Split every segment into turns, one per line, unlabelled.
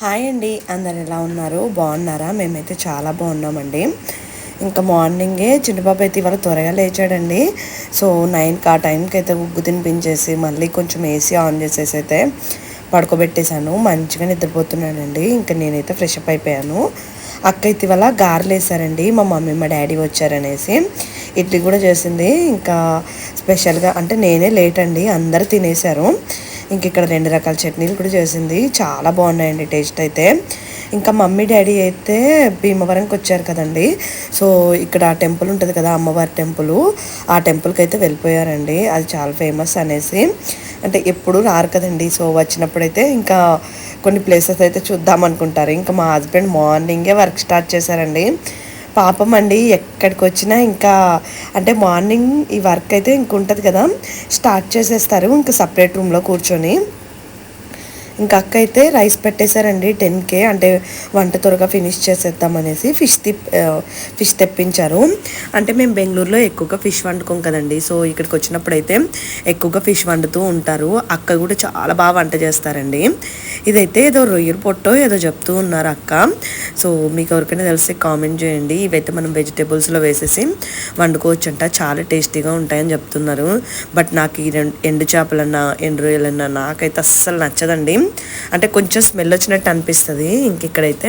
Hi అండి. అందరు ఎలా ఉన్నారు? బాగున్నారా? మేమైతే చాలా బాగున్నామండి. ఇంకా మార్నింగే చిన్నబాబు అయితే ఇవాళ త్వరగా లేచాడండి. సో నైన్కి ఆ టైంకి అయితే ఉగ్గు తినిపించేసి మళ్ళీ కొంచెం ఏసీ ఆన్ చేసేసి అయితే పడుకోబెట్టేశాను. మంచిగా నిద్రపోతున్నాడండి ఇంకా నేనైతే ఫ్రెష్ అప్ అయిపోయాను. అక్క అయితే ఇవాళ గారెలు వేసారండి మా మమ్మీ మా డాడీ వచ్చారనేసి ఇడ్లీ కూడా చేసింది. ఇంకా స్పెషల్గా అంటే నేనే లేట్ అండి. అందరు తినేశారు. ఇంక ఇక్కడ రెండు రకాల చట్నీలు కూడా చేసింది. చాలా బాగున్నాయండి టేస్ట్ అయితే. ఇంకా మమ్మీ డాడీ అయితే భీమవరంకి వచ్చారు కదండి. సో ఇక్కడ టెంపుల్ ఉంటుంది కదా అమ్మవారి టెంపుల్. ఆ టెంపుల్కి అయితే వెళ్ళిపోయారండి. అది చాలా ఫేమస్ అనేసి. అంటే ఎప్పుడు రారు కదండి. సో వచ్చినప్పుడైతే ఇంకా కొన్ని ప్లేసెస్ అయితే చూద్దాం అనుకుంటారు. ఇంకా మా హస్బెండ్ మార్నింగే వర్క్ స్టార్ట్ చేశారండి. పాపం అండి ఎక్కడికి వచ్చినా ఇంకా అంటే మార్నింగ్ ఈ వర్క్ అయితే ఇంక ఉంటుంది కదా స్టార్ట్ చేసేస్తారు ఇంకా సపరేట్ రూమ్లో కూర్చొని. ఇంకా అక్క అయితే రైస్ పెట్టేశారండి టెన్కే అంటే వంట త్వరగా ఫినిష్ చేసేద్దామనేసి ఫిష్ తిప్ ఫిష్ తెప్పించారు. అంటే మేము బెంగళూరులో ఎక్కువగా ఫిష్ వండుకోం కదండి సో ఇక్కడికి వచ్చినప్పుడు అయితే ఎక్కువగా ఫిష్ వండుతూ ఉంటారు. అక్క కూడా చాలా బాగా వంట చేస్తారండి. ఇదైతే ఏదో రొయ్యలు పొట్టో ఏదో చెప్తూ ఉన్నారు అక్క. సో మీకు ఎవరికైనా తెలిసి కామెంట్ చేయండి. ఇవైతే మనం వెజిటేబుల్స్లో వేసేసి వండుకోవచ్చంట చాలా టేస్టీగా ఉంటాయని చెప్తున్నారు. బట్ నాకు ఈ రెండు ఎండు చేపలన్నా ఎండు రొయ్యలన్నా నాకైతే అస్సలు నచ్చదండి. అంటే కొంచెం స్మెల్ వచ్చినట్టు అనిపిస్తుంది. ఇంక ఇక్కడైతే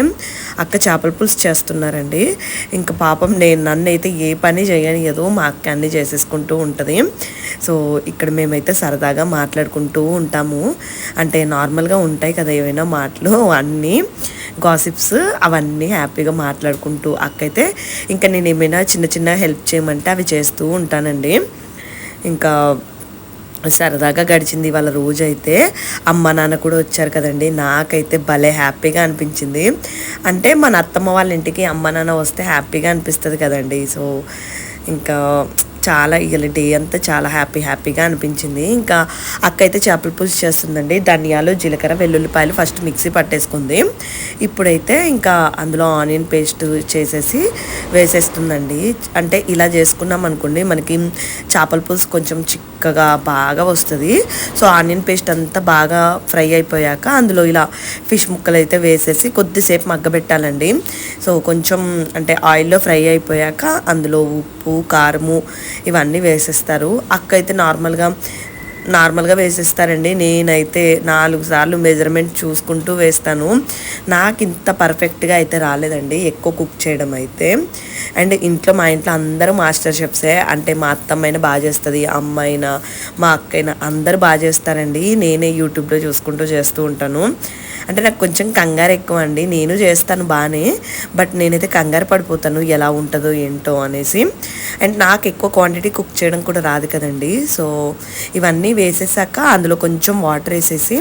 అక్క చేపల పులుసు చేస్తున్నారండి. ఇంకా పాపం నేను నన్ను అయితే ఏ పని చేయనియదు మా అక్క అన్నీ చేసేసుకుంటూ ఉంటుంది. సో ఇక్కడ మేమైతే సరదాగా మాట్లాడుకుంటూ ఉంటాము. అంటే నార్మల్గా ఉంటాయి కదా ఏవైనా మాటలు అన్నీ గాసిప్స్ అవన్నీ హ్యాపీగా మాట్లాడుకుంటూ అక్కయితే ఇంకా నేను ఏమైనా చిన్న చిన్న హెల్ప్ చేయమంటే అవి చేస్తూ ఉంటానండి. ఇంకా సరదాగా గడిచింది వాళ్ళ రోజు అయితే అమ్మ నాన్న కూడా వచ్చారు కదండి. నాకైతే భలే హ్యాపీగా అనిపించింది. అంటే మన అత్తమ్మ వాళ్ళ ఇంటికి అమ్మ నాన్న వస్తే హ్యాపీగా అనిపిస్తుంది కదండి. సో ఇంకా చాలా ఇవాళ డే అంతా చాలా హ్యాపీ హ్యాపీగా అనిపించింది. ఇంకా అక్క అయితే చేపల పులుసు చేస్తుందండి. ధనియాలు జీలకర్ర వెల్లుల్లిపాయలు ఫస్ట్ మిక్సీ పట్టేసుకుంది. ఇప్పుడైతే ఇంకా అందులో ఆనియన్ పేస్ట్ చేసేసి వేసేస్తుందండి. అంటే ఇలా చేసుకున్నాం అనుకోండి మనకి చేపల పులుసు కొంచెం చిక్కగా బాగా వస్తుంది. సో ఆనియన్ పేస్ట్ అంతా బాగా ఫ్రై అయిపోయాక అందులో ఇలా ఫిష్ ముక్కలు అయితే వేసేసి కొద్దిసేపు మగ్గబెట్టాలండి. సో కొంచెం అంటే ఆయిల్లో ఫ్రై అయిపోయాక అందులో ఉప్పు కారము ఇవన్నీ వేసేస్తారు. అక్క అయితే నార్మల్గా నార్మల్గా వేసేస్తారండి. నేనైతే నాలుగు సార్లు మెజర్మెంట్ చూసుకుంటూ వేస్తాను. నాకు ఇంత పర్ఫెక్ట్గా అయితే రాలేదండి. ఎక్కువ కుక్ చేయడం అయితే. అండ్ ఇంట్లో మా ఇంట్లో అందరూ మాస్టర్ షెఫ్సే. అంటే మా అత్తమ్మైనా బాగా చేస్తుంది అమ్మాయినా మా అక్కైనా అందరూ బాగా చేస్తారండి. నేనే యూట్యూబ్లో చూసుకుంటూ చేస్తూ ఉంటాను. అంటే నాకు కొంచెం కంగారు ఎక్కువ అండి నేను చేస్తాను బాగానే బట్ నేనైతే కంగారు పడిపోతాను. ఎలా ఉంటుందో ఏంటో అనేసి. అండ్ నాకు ఎక్కువ క్వాంటిటీ కుక్ చేయడం కూడా రాదు కదండి. సో ఇవన్నీ వేసేసాక అందులో కొంచెం వాటర్ వేసేసి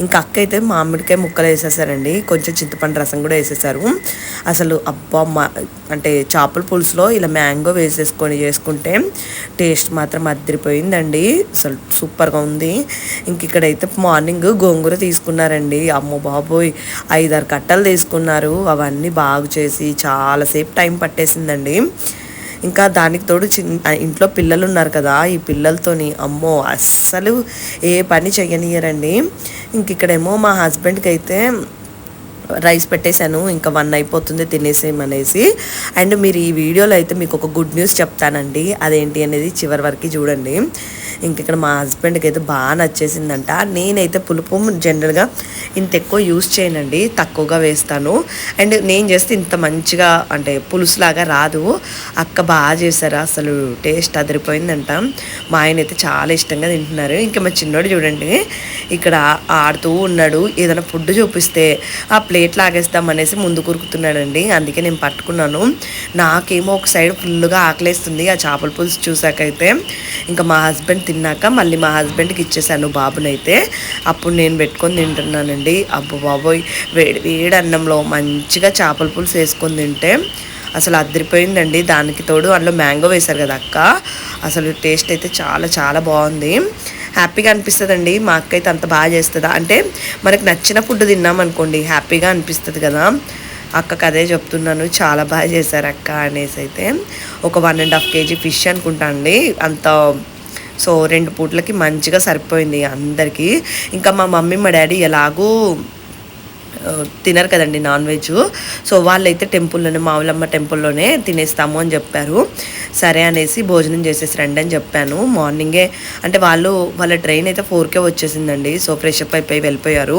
ఇంకా అక్క అయితే మామిడికాయ ముక్కలు వేసేసారండి. కొంచెం చింతపండు రసం కూడా వేసేసారు. అసలు అబ్బా మా అంటే చేపల పులుసులో ఇలా మ్యాంగో వేసేసుకొని చేసుకుంటే టేస్ట్ మాత్రం అద్దరిపోయిందండి అసలు సూపర్గా ఉంది. ఇంక ఇక్కడైతే మార్నింగ్ గోంగూర తీసుకున్నారండి. అమ్మో బాబోయ్. ఐదారు కట్టలు తీసుకున్నారు. అవన్నీ బాగు చేసి చాలాసేపు టైం పట్టేసిందండి. ఇంకా దానికి తోడు చిన్న ఇంట్లో పిల్లలు ఉన్నారు కదా. ఈ పిల్లలతోని అమ్మో అస్సలు ఏ పని చేయనియరండి ఇంక ఇక్కడేమో మా హస్బెండ్కి అయితే రైస్ పెట్టేశాను. ఇంకా వన్ అయిపోతుంది తినేసేయమనేసి అండ్ మీరు ఈ వీడియోలో అయితే మీకు ఒక గుడ్ న్యూస్ చెప్తానండి. అదేంటి అనేది చివరి వరకు చూడండి. ఇంక ఇక్కడ మా హస్బెండ్కి అయితే బాగా నచ్చేసిందంట. నేనైతే పులుపు జనరల్గా ఇంత ఎక్కువ యూస్ చేయనండి. తక్కువగా వేస్తాను. అండ్ నేను చేస్తే ఇంత మంచిగా అంటే పులుసులాగా రాదు. అక్క బాగా చేశారు. అసలు టేస్ట్ అదిరిపోయిందంట. మా ఆయన అయితే చాలా ఇష్టంగా తింటున్నారు. ఇంకా మా చిన్నోడు చూడండి ఇక్కడ ఆడుతూ ఉన్నాడు. ఏదైనా ఫుడ్ చూపిస్తే ఆ ప్లేట్ లాగేస్తాం అనేసి ముందు కురుకుతున్నాడండి. అందుకే నేను పట్టుకున్నాను. నాకేమో ఒక సైడ్ ఫుల్గా ఆకలేస్తుంది. ఆ చేపల పులుసు చూసాకైతే. ఇంకా మా హస్బెండ్ తిన్నాక మళ్ళీ మా హస్బెండ్కి ఇచ్చేసాను బాబునైతే. అప్పుడు నేను పెట్టుకొని తింటున్నానండి. అబ్బో బాబోయ్! వేడి వేడి అన్నంలో మంచిగా చేపల పులుసు వేసుకొని తింటే అసలు అదిరిపోయిందండి. దానికి తోడు అందులో మ్యాంగో వేశారు కదా అక్క. అసలు టేస్ట్ అయితే చాలా చాలా బాగుంది. హ్యాపీగా అనిపిస్తుందండి. మా అక్క అయితే అంత బాగా చేస్తుందా? అంటే మనకు నచ్చిన ఫుడ్ తిన్నాం అనుకోండి హ్యాపీగా అనిపిస్తుంది కదా. అక్కకు అదే చెప్తున్నాను. చాలా బాగా చేశారు అక్క అనేసి అయితే. ఒక one and half KG fish అనుకుంటా అండి. అంత సో రెండు పూట్లకి మంచిగా సరిపోయింది అందరికీ. ఇంకా మా మమ్మీ మా డాడీ ఎలాగూ తినరు కదండి నాన్ వెజ్. సో వాళ్ళైతే టెంపుల్లోనే మావులమ్మ టెంపుల్లోనే తినేస్తాము అని చెప్పారు. సరే అనేసి భోజనం చేసేసి రండి అని చెప్పాను. మార్నింగే అంటే వాళ్ళు వాళ్ళ ట్రైన్ అయితే ఫోర్కే వచ్చేసిందండి. సో ఫ్రెష్ అప్ అయిపోయి వెళ్ళిపోయారు.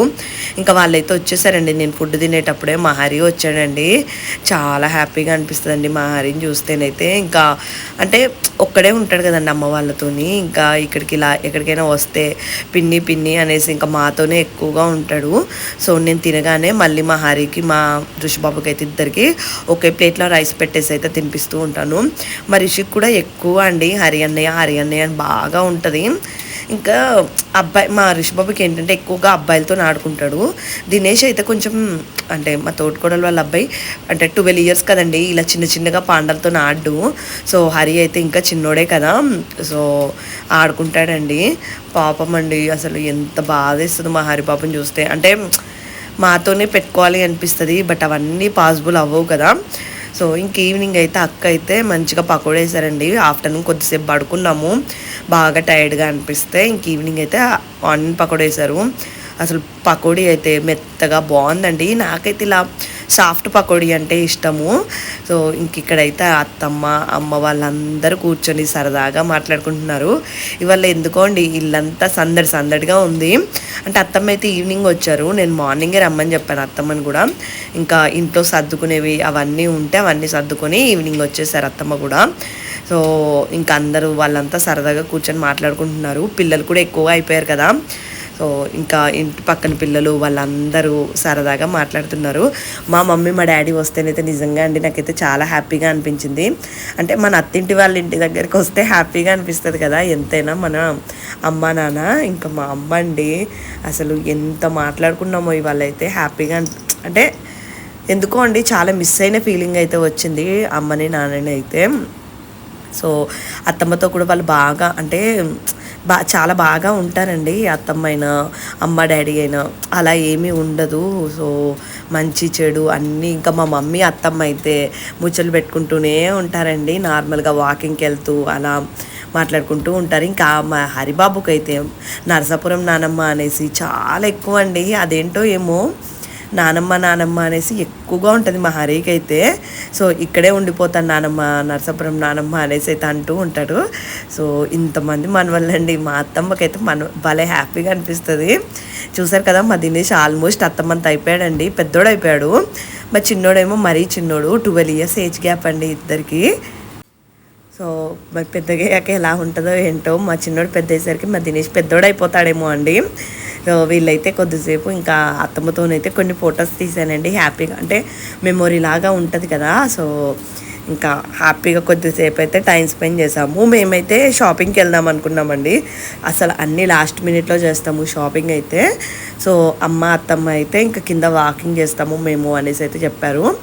ఇంకా వాళ్ళైతే వచ్చేసారండి. నేను ఫుడ్ తినేటప్పుడే మా హరి వచ్చాడండి. చాలా హ్యాపీగా అనిపిస్తుందండి మా హరిని చూస్తేనైతే. ఇంకా అంటే ఒక్కడే ఉంటాడు కదండి అమ్మ వాళ్ళతోని. ఇంకా ఇక్కడికి ఇలా ఎక్కడికైనా వస్తే పిన్ని పిన్ని అనేసి ఇంకా మాతోనే ఎక్కువగా ఉంటాడు. సో నేను తినగా తినగానే మళ్ళీ మా హరికి మా ఋషిబాబుకి అయితే ఇద్దరికి ఒకే ప్లేట్లో రైస్ పెట్టేసి అయితే తినిపిస్తూ ఉంటాను. మా రిషికి కూడా ఎక్కువ అండి హరి అన్నయ్య హరి అన్నయ్య అని బాగా ఉంటుంది. ఇంకా అబ్బాయి మా రిషిబాబుకి ఏంటంటే ఎక్కువగా అబ్బాయిలతో ఆడుకుంటాడు. దినేష్ అయితే కొంచెం అంటే మా తోటికోడలు వాళ్ళ అబ్బాయి అంటే ట్వెల్వ్ ఇయర్స్ కదండి ఇలా చిన్న చిన్నగా పాండలతో ఆడు. సో హరి అయితే ఇంకా చిన్నోడే కదా సో ఆడుకుంటాడండి. పాపం అండి అసలు ఎంత బాధేస్తుంది మా హరిబాబుని చూస్తే. అంటే మాతోనే పెట్టుకోవాలి అనిపిస్తుంది బట్ అవన్నీ పాసిబుల్ అవ్వవు కదా. సో ఇంక ఈవినింగ్ అయితే అక్క అయితే మంచిగా పకోడ వేసారండి ఆఫ్టర్నూన్ కొద్దిసేపు పడుకున్నాము. బాగా టైర్డ్గా అనిపిస్తే ఇంక ఈవినింగ్ అయితే ఆనియన్ పకోడ వేసారు అసలు పకోడీ అయితే మెత్తగా బాగుందండి. నాకైతే ఇలా సాఫ్ట్ పకోడీ అంటే ఇష్టము. సో ఇంక ఇక్కడైతే అత్తమ్మ అమ్మ వాళ్ళందరూ కూర్చొని సరదాగా మాట్లాడుకుంటున్నారు. ఇవాళ ఎందుకో అండి ఇల్లంతా సందడి సందడిగా ఉంది. అంటే అత్తమ్మ అయితే ఈవినింగ్ వచ్చారు. నేను మార్నింగే రమ్మని చెప్పాను అత్తమ్మని కూడా. ఇంకా ఇంట్లో సర్దుకునేవి అవన్నీ ఉంటే అవన్నీ సర్దుకొని ఈవినింగ్ వచ్చేసారు అత్తమ్మ కూడా. సో ఇంకా అందరూ వాళ్ళంతా సరదాగా కూర్చొని మాట్లాడుకుంటున్నారు. పిల్లలు కూడా ఎక్కువగా అయిపోయారు కదా. సో ఇంకా ఇంటి పక్కన పిల్లలు వాళ్ళందరూ సరదాగా మాట్లాడుతున్నారు. మా మమ్మీ మా డాడీ వస్తేనైతే నిజంగా అండి నాకైతే చాలా హ్యాపీగా అనిపించింది. అంటే మన అత్తింటి వాళ్ళ ఇంటి దగ్గరికి వస్తే హ్యాపీగా అనిపిస్తుంది కదా. ఎంతైనా మన అమ్మ నాన్న ఇంకా మా అమ్మ అండి. అసలు ఎంత మాట్లాడుకున్నామో ఇవాళ అయితే హ్యాపీగా అంటే ఎందుకో అండి చాలా మిస్ అయిన ఫీలింగ్ అయితే వచ్చింది అమ్మని నాన్నని అయితే. సో అత్తమ్మతో కూడా వాళ్ళు బాగా అంటే బా చాలా బాగా ఉంటారండి అత్తమ్మ అమ్మ డాడీ అయినా. అలా ఏమీ ఉండదు. సో మంచి చెడు అన్నీ ఇంకా మా మమ్మీ అత్తమ్మ అయితే ముచ్చలు పెట్టుకుంటూనే ఉంటారండి. నార్మల్గా వాకింగ్కి వెళ్తూ అలా మాట్లాడుకుంటూ ఉంటారు. ఇంకా మా హరిబాబుకి అయితే నరసాపురం నానమ్మ అనేసి చాలా ఎక్కువ అండి అదేంటో ఏమో నానమ్మ నానమ్మ అనేసి ఎక్కువగా ఉంటుంది మా హరికి అయితే సో ఇక్కడే ఉండిపోతాను నానమ్మ నరసాపురం నానమ్మ అనేసి అయితే అంటూ ఉంటాడు. సో ఇంతమంది మన వల్లండి మా అత్తమ్మకైతే మన భలే హ్యాపీగా అనిపిస్తుంది. చూసారు కదా మా దినేష్ ఆల్మోస్ట్ అత్తమ్మంత అయిపోయాడండి. పెద్దోడు అయిపోయాడు మా చిన్నోడేమో మరీ చిన్నోడు. ట్వెల్వ్ ఇయర్స్ ఏజ్ గ్యాప్ అండి ఇద్దరికి. సో మరి పెద్దగా ఎలా ఉంటుందో ఏంటో మా చిన్నోడు పెద్ద అయ్యేసరికి మా దినేష్ పెద్దోడు అయిపోతాడేమో అండి. వీళ్ళైతే కొద్దిసేపు ఇంకా అత్తమ్మతోనైతే కొన్ని ఫొటోస్ తీసానండి హ్యాపీగా అంటే మెమొరీ లాగా ఉంటుంది కదా సో ఇంకా హ్యాపీగా కొద్దిసేపు అయితే టైం స్పెండ్ చేసాము మేమైతే షాపింగ్కి వెళ్దాం అనుకున్నామండి. అసలు అన్నీ లాస్ట్ మినిట్లో చేస్తాము షాపింగ్ అయితే. సో అమ్మ అత్తమ్మ అయితే ఇంకా కింద వాకింగ్ చేస్తాము మేము అనేసి అయితే చెప్పారు.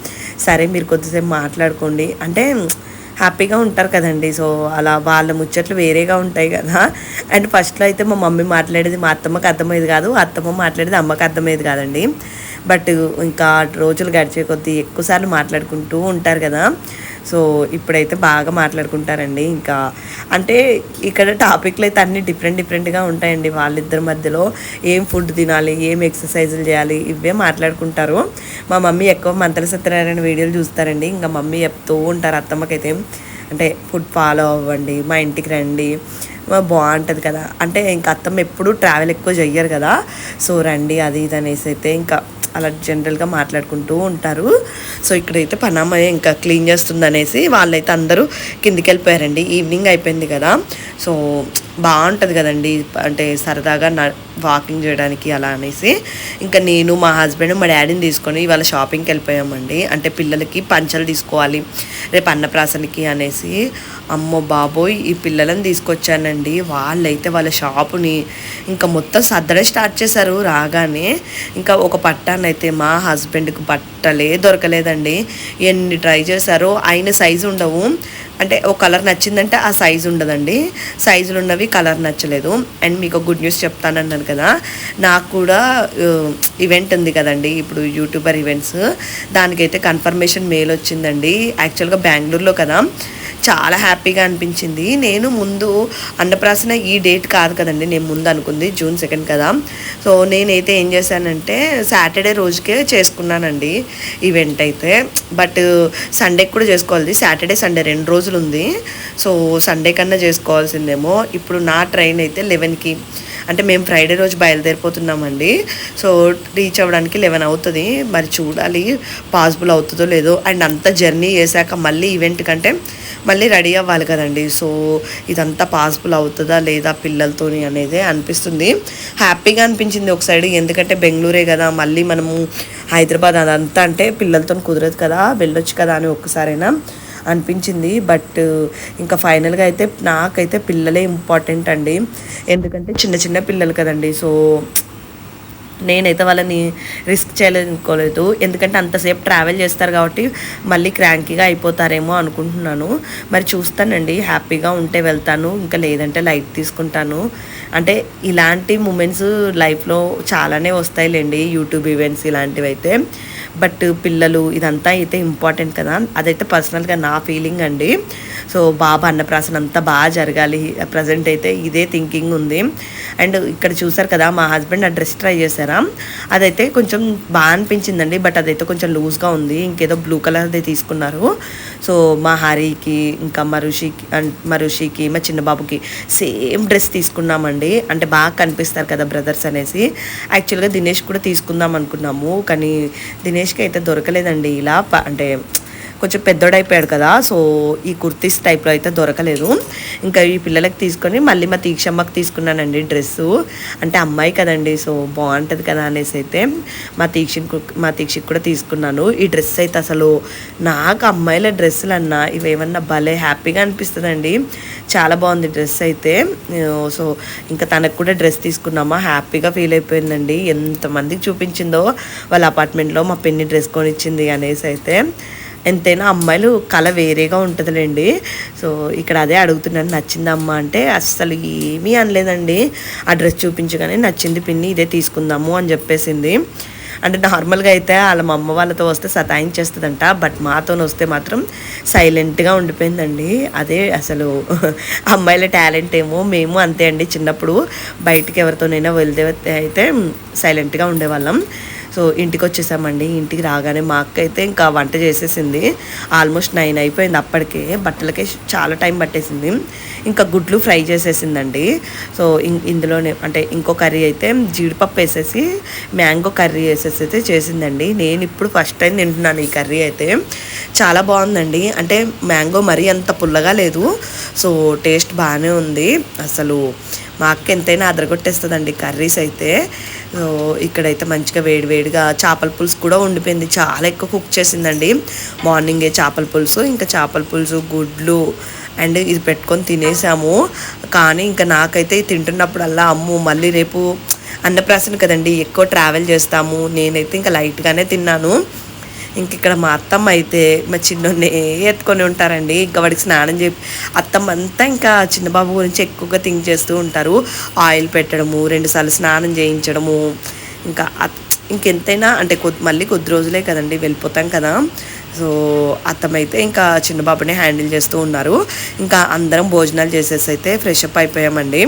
సరే మీరు కొద్దిసేపు మాట్లాడుకోండి. అంటే హ్యాపీగా ఉంటారు కదండి. సో అలా వాళ్ళ ముచ్చట్లు వేరేగా ఉంటాయి కదా. అండ్ ఫస్ట్లో అయితే మా మమ్మీ మాట్లాడేది మా అత్తమ్మకి అర్థమయ్యేది కాదు. అత్తమ్మ మాట్లాడేది అమ్మకి అర్థమయ్యేది కాదండి. బట్ ఇంకా రోజులు గడిచే కొద్దీ ఎక్కువసార్లు మాట్లాడుకుంటూ ఉంటారు కదా. సో ఇప్పుడైతే బాగా మాట్లాడుకుంటారండి. ఇంకా అంటే ఇక్కడ టాపిక్లు అయితే అన్ని డిఫరెంట్ డిఫరెంట్గా ఉంటాయండి. వాళ్ళిద్దరి మధ్యలో ఏం ఫుడ్ తినాలి ఏం ఎక్సర్సైజులు చేయాలి ఇవే మాట్లాడుకుంటారు. మా మమ్మీ ఎక్కువ మంత్ర సత్యనారాయణ వీడియోలు చూస్తారండి. ఇంకా మమ్మీ చెప్తూ ఉంటారు అత్తమ్మకైతే అంటే ఫుడ్ ఫాలో అవ్వండి మా ఇంటికి రండి బాగుంటుంది కదా. అంటే ఇంకా అత్తమ్మ ఎప్పుడు ట్రావెల్ ఎక్కువ చెయ్యరు కదా. సో రండి అది ఇది అనేసి అయితే ఇంకా అలా జనరల్గా మాట్లాడుకుంటూ ఉంటారు. సో ఇక్కడైతే పనామా ఇంకా క్లీన్ చేస్తుంది అనేసి వాళ్ళైతే అందరూ కిందికి వెళ్ళిపోయారండి ఈవినింగ్ అయిపోయింది కదా. సో బాగుంటుంది కదండి. అంటే సరదాగా న వాకింగ్ చేయడానికి అలా అనేసి. ఇంకా నేను మా హస్బెండ్ మా డాడీని తీసుకొని ఇవాళ షాపింగ్కి వెళ్ళిపోయామండి. అంటే పిల్లలకి పంచలు తీసుకోవాలి. రేపు అన్నప్రాసనకి అనేసి. అమ్మో బాబోయ్ ఈ పిల్లలను తీసుకొచ్చానండి. వాళ్ళైతే వాళ్ళ షాపుని ఇంకా మొత్తం సర్దడం స్టార్ట్ చేశారు రాగానే. ఇంకా ఒక పట్టాన్ని అయితే మా హస్బెండ్కి బట్టలే దొరకలేదండి. ఎన్ని ట్రై చేశారో ఆయన సైజు ఉండవు. అంటే ఒక కలర్ నచ్చిందంటే ఆ సైజు ఉండదండి. సైజులు ఉన్నవి కలర్ నచ్చలేదు. అండ్ మీకు గుడ్ న్యూస్ చెప్తానన్నాను కదా. నాకు కూడా ఈవెంట్ ఉంది కదండి. ఇప్పుడు యూట్యూబర్ ఈవెంట్స్ దానికైతే కన్ఫర్మేషన్ మెయిల్ వచ్చిందండి. యాక్చువల్గా బెంగళూరులో కదా. చాలా హ్యాపీగా అనిపించింది. నేను ముందు అన్నప్రాసన ఈ డేట్ కాదు కదండి నేను ముందు అనుకుంది జూన్ సెకండ్ కదా. సో నేనైతే ఏం చేశానంటే సాటర్డే రోజుకే చేసుకున్నానండి ఈవెంట్ అయితే. బట్ సండే కూడా చేసుకోవాలి సాటర్డే సండే రెండు రోజులు ఉంది సో సండే కన్నా చేసుకోవాల్సిందేమో. ఇప్పుడు నా ట్రైన్ అయితే లెవెన్కి అంటే మేము ఫ్రైడే రోజు బయలుదేరిపోతున్నామండి. సో రీచ్ అవ్వడానికి లెవెన్ అవుతుంది. మరి చూడాలి పాసిబుల్ అవుతుందో లేదో. అండ్ అంత జర్నీ చేశాక మళ్ళీ ఈవెంట్ కంటే మళ్ళీ రెడీ అవ్వాలి కదండి. సో ఇదంతా పాసిబుల్ అవుతుందా లేదా పిల్లలతోని అనేది అనిపిస్తుంది. హ్యాపీగా అనిపించింది ఒక సైడ్ ఎందుకంటే బెంగళూరే కదా. మళ్ళీ మనము హైదరాబాద్ అదంతా అంటే పిల్లలతో కుదరదు కదా. వెళ్ళొచ్చు కదా అని ఒక్కసారైనా. అనిపించింది. బట్ ఇంకా ఫైనల్గా అయితే నాకైతే పిల్లలే ఇంపార్టెంట్ అండి. ఎందుకంటే చిన్న చిన్న పిల్లలు కదండి. సో నేనైతే వాళ్ళని రిస్క్ చేయాలనుకోలేదు. ఎందుకంటే అంతసేపు ట్రావెల్ చేస్తారు కాబట్టి మళ్ళీ క్రాంకీగా అయిపోతారేమో అనుకుంటున్నాను. మరి చూస్తానండి. హ్యాపీగా ఉంటే వెళ్తాను. ఇంకా లేదంటే లైట్ తీసుకుంటాను. అంటే ఇలాంటి మూమెంట్స్ లైఫ్లో చాలానే వస్తాయిలేండి. యూట్యూబ్ ఈవెంట్స్ ఇలాంటివి అయితే బట్ పిల్లలు ఇదంతా అయితే ఇంపార్టెంట్ కదా. అదైతే పర్సనల్గా నా ఫీలింగ్ అండి. సో బాబా అన్నప్రాసన అంతా బాగా జరగాలి. ప్రజెంట్ అయితే ఇదే థింకింగ్ ఉంది. అండ్ ఇక్కడ చూసారు కదా మా హస్బెండ్ ఆ డ్రెస్ ట్రై చేశారా? అదైతే కొంచెం బాగా అనిపించిందండి. బట్ అదైతే కొంచెం లూజ్గా ఉంది. ఇంకేదో బ్లూ కలర్ది తీసుకున్నారు. సో మా హరికి ఇంకా మరుషికి అండ్ మరుషికి మా చిన్న బాబుకి సేమ్ డ్రెస్ తీసుకున్నామండి. అంటే బాగా కనిపిస్తారు కదా బ్రదర్స్ అనేసి. యాక్చువల్గా దినేష్ కూడా తీసుకుందాం అనుకున్నాము. కానీ దినేష్కి అయితే దొరకలేదండి. ఇలా ప- అంటే కొంచెం పెద్దోడైపోయాడు కదా సో ఈ కుర్తీస్ టైప్లో అయితే దొరకలేదు. ఇంకా ఈ పిల్లలకి తీసుకొని మళ్ళీ మా తీక్షమ్మకి తీసుకున్నానండి డ్రెస్సు. అంటే అమ్మాయి కదండి సో బాగుంటుంది కదా అనేసి అయితే మా తీక్ష మా తీక్షకి కూడా తీసుకున్నాను. ఈ డ్రెస్ అయితే అసలు నాకు అమ్మాయిల డ్రెస్సులు అన్నా ఇవేమన్నా భలే హ్యాపీగా అనిపిస్తుందండి. చాలా బాగుంది డ్రెస్ అయితే. సో ఇంకా తనకు కూడా డ్రెస్ తీసుకున్నామా హ్యాపీగా ఫీల్ అయిపోయిందండి. ఎంతమందికి చూపించిందో వాళ్ళ అపార్ట్మెంట్లో మా పిన్ని డ్రెస్ కొనిచ్చింది అనేసి అయితే. ఎంతైనా అమ్మాయిలు కళ వేరేగా ఉంటుందిలేండి. సో ఇక్కడ అదే అడుగుతున్నాను నచ్చిందమ్మా అంటే అస్సలు ఏమీ అనలేదండి. ఆ డ్రెస్ చూపించగానే నచ్చింది పిన్ని ఇదే తీసుకుందాము అని చెప్పేసింది. అంటే నార్మల్గా అయితే వాళ్ళ మా అమ్మ వాళ్ళతో వస్తే సతాయించేస్తుందంట బట్ మాతో వస్తే మాత్రం సైలెంట్గా ఉండిపోయిందండి. అదే అసలు అమ్మాయిల టాలెంట్ ఏమో మేము అంతే అండి. చిన్నప్పుడు బయటికి ఎవరితోనైనా వెళ్తే అయితే సైలెంట్గా ఉండేవాళ్ళం. సో ఇంటికి వచ్చేసామండి. ఇంటికి రాగానే మా అక్క అయితే ఇంకా వంట చేసేసింది. ఆల్మోస్ట్ నైన్ అయిపోయింది అప్పటికే. బట్టలకే చాలా టైం పట్టేసింది. ఇంకా గుడ్లు ఫ్రై చేసేసిందండి. సో ఇందులోనే అంటే ఇంకో కర్రీ అయితే జీడిపప్పు వేసేసి మ్యాంగో కర్రీ వేసేసి అయితే చేసిందండి. నేను ఇప్పుడు ఫస్ట్ టైం తింటున్నాను ఈ కర్రీ అయితే. చాలా బాగుందండి. అంటే మ్యాంగో మరీ అంత పుల్లగా లేదు. సో టేస్ట్ బాగానే ఉంది. అసలు మా అక్క ఎంతైనా అదరగొట్టేస్తుందండి కర్రీస్ అయితే. ఇక్కడైతే మంచిగా వేడి వేడిగా చేపల పులుసు కూడా ఉండిపోయింది. చాలా ఎక్కువ కుక్ చేసిందండి. మార్నింగే చేపల పులుసు ఇంకా చేపల పులుసు గుడ్లు అండ్ ఇది పెట్టుకొని తినేసాము. కానీ ఇంకా నాకైతే తింటున్నప్పుడల్లా అమ్ము మళ్ళీ రేపు అన్నప్రాసన కదండి. ఎక్కువ ట్రావెల్ చేస్తాము. నేనైతే ఇంకా లైట్గానే తిన్నాను. ఇంక ఇక్కడ మా అత్తమ్మ అయితే మా చిన్నోడిని ఎత్తుకొని ఉంటారండి. ఇంకా వాడికి స్నానం చేపి అత్తమ్మ అంతా ఇంకా చిన్నబాబు గురించి ఎక్కువగా థింక్ చేస్తూ ఉంటారు. ఆయిల్ పెట్టడము రెండుసార్లు స్నానం చేయించడము ఇంకా ఇంకెంతైనా అంటే కొద్ది మళ్ళీ కొద్ది రోజులే కదండి వెళ్ళిపోతాం కదా. సో అత్తమ్మ అయితే ఇంకా చిన్నబాబుని హ్యాండిల్ చేస్తూ ఉన్నారు. ఇంకా అందరం భోజనాలు చేసేసి అయితే ఫ్రెష్ అప్ అయిపోయామండి.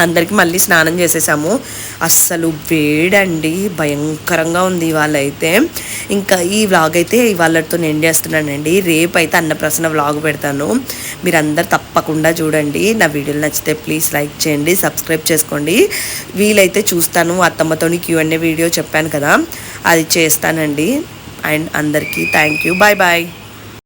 అందరికీ మళ్ళీ స్నానం చేసేసాము. అస్సలు వేడండి భయంకరంగా ఉంది ఇవాళ అయితే ఇంకా ఈ వ్లాగ్ అయితే ఇవాళతో నేను చేస్తున్నానండి. రేపు అయితే అన్నప్రసన్న వ్లాగ్ పెడతాను. మీరందరు తప్పకుండా చూడండి. నా వీడియోలు నచ్చితే ప్లీజ్ లైక్ చేయండి సబ్స్క్రైబ్ చేసుకోండి. వీలైతే చూస్తాను. అత్తమ్మతోని క్యూ వీడియో చెప్పాను కదా. అది చేస్తానండి. అండ్ అందరికీ థ్యాంక్ యూ. Bye bye.